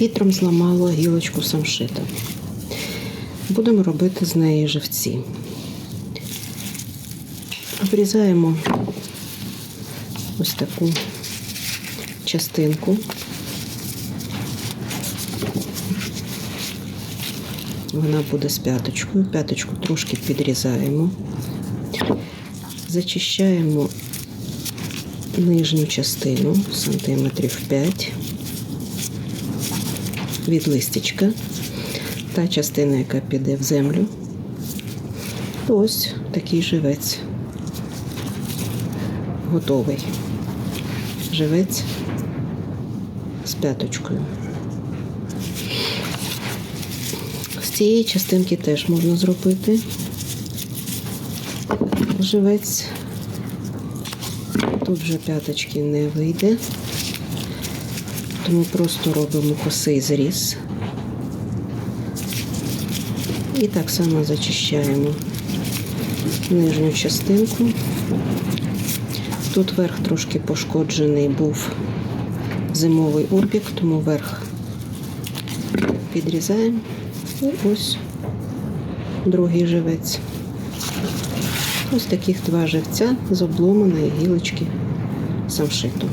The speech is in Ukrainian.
Вітром зламало гілочку самшита. Будемо робити з неї живці. Обрізаємо ось таку частинку. Вона буде з п'яточкою. П'яточку трошки підрізаємо. Зачищаємо нижню частину сантиметрів 5 від листячка. Та частина, яка піде в землю. Ось такий живець. Готовий. Живець з п'яточкою. З цієї частинки теж можна зробити живець. Тут вже п'яточки не вийде, тому просто робимо косий зріз. І так само зачищаємо нижню частинку. Тут верх трошки пошкоджений був зимовий урбік, тому верх підрізаємо. І ось другий живець. Ось таких два живця з обломаної гілочки самшиту.